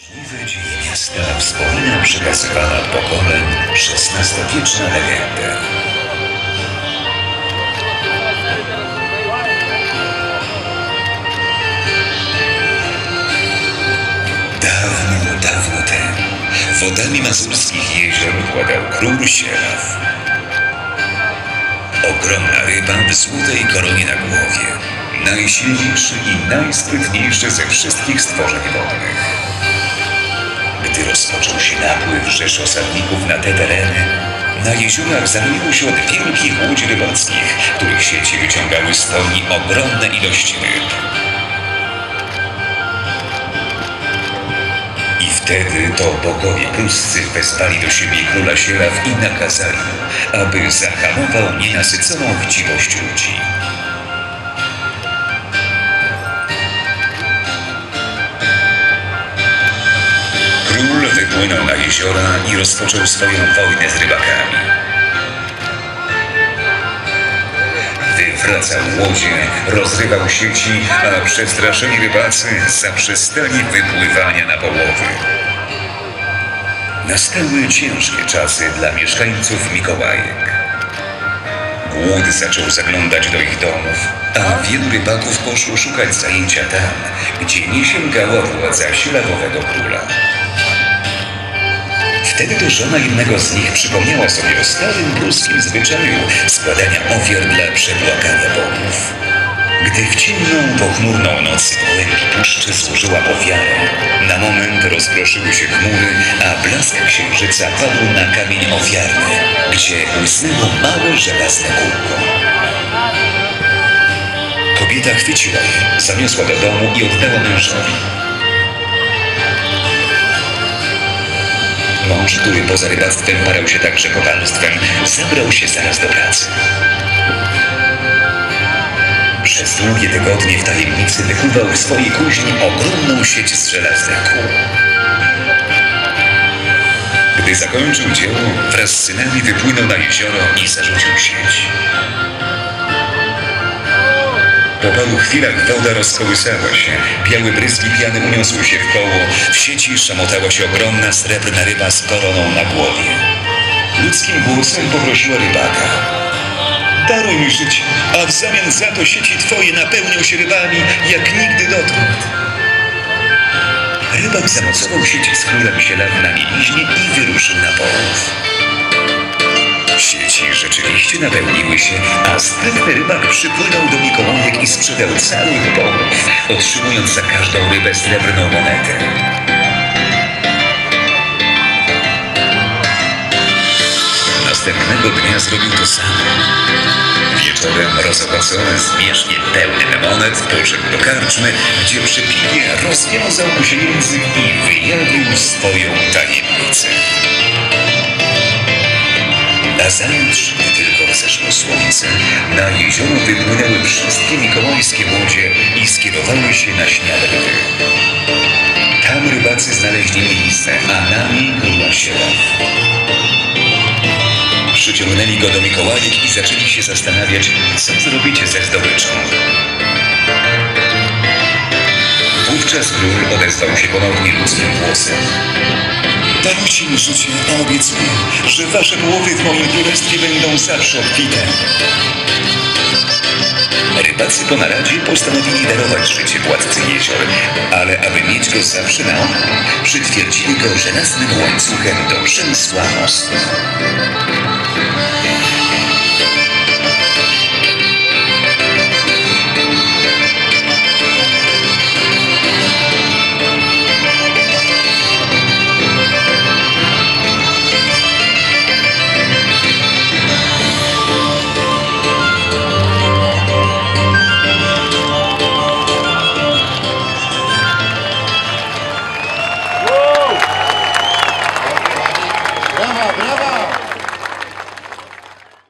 Możliwe dzieje miasta wspomina przekazywana od pokoleń XVI-wieczna legenda. Dawno, dawno temu wodami mazurskich jezior władał król Sielaw. Ogromna ryba w złotej koronie na głowie. Najsilniejszy i najsprytniejszy ze wszystkich stworzeń wodnych. Gdy rozpoczął się napływ rzesz osadników na te tereny, na jeziorach zaroiło się od wielkich łódź rybackich, których sieci wyciągały z pełni ogromne ilości ryb. I wtedy to bogowie pruscy wezwali do siebie króla Sielaw i nakazali mu, aby zahamował nienasyconą chciwość ludzi. Król wypłynął na jeziora i rozpoczął swoją wojnę z rybakami. Wywracał łodzie, rozrywał sieci, a przestraszeni rybacy zaprzestali wypływania na połowy. Nastały ciężkie czasy dla mieszkańców Mikołajek. Głód zaczął zaglądać do ich domów, a wielu rybaków poszło szukać zajęcia tam, gdzie nie sięgała władza sielawowego króla. Wtedy to żona jednego z nich przypomniała sobie o starym pruskim zwyczaju składania ofiar dla przebłagania bogów. Gdy w ciemną, pochmurną noc głębi puszczy złożyła ofiarę, na moment rozproszyły się chmury, a blask księżyca padł na kamień ofiarny, gdzie błysnęło małe żelazne kółko. Kobieta chwyciła je, zaniosła do domu i oddała mężowi. Mąż, który poza rybactwem parał się także kopalstwem, zabrał się zaraz do pracy. Przez długie tygodnie w tajemnicy wykuwał w swojej kuźni ogromną sieć z żelaznych kół. Gdy zakończył dzieło, wraz z synami wypłynął na jezioro i zarzucił sieć. Po paru chwilach woda rozkołysała się, białe bryzgi piany uniosły się w koło, w sieci szamotała się ogromna srebrna ryba z koroną na głowie. Ludzkim głosem poprosiła rybaka. Daruj mi życie, a w zamian za to sieci twoje napełnią się rybami jak nigdy dotąd. Rybak zamocował sieci z królem Sielaw na mieliźnie i wyruszył na połów. Sieci rzeczywiście napełniły się, a sprytny rybak przypłynął do Mikołajek i sprzedał cały połów, otrzymując za każdą rybę srebrną monetę. Następnego dnia zrobił to samo. Wieczorem rozopacony zmierzchnie pełnym monet poszedł do karczmy, gdzie przy rozwiązał się język i wyjawił swoją tajemnicę. Nazajutrz, gdy tylko wzeszło słońce, na jezioro wypłynęły wszystkie mikołajskie łodzie i skierowały się na Śniadrywy. Tam rybacy znaleźli miejsce, a nami Sielaw. Przyciągnęli go do Mikołajek i zaczęli się zastanawiać, co zrobicie ze zdobyczą. Wówczas król odezwał się ponownie ludzkim głosem. Darujcie mi życie, a obiecuję, że wasze połowy w moim królestwie będą zawsze obfite. Rybacy po naradzie postanowili darować życie władcy jezior, ale aby mieć go zawsze na oku, przytwierdzili go żelaznym łańcuchem do przemysła mostu.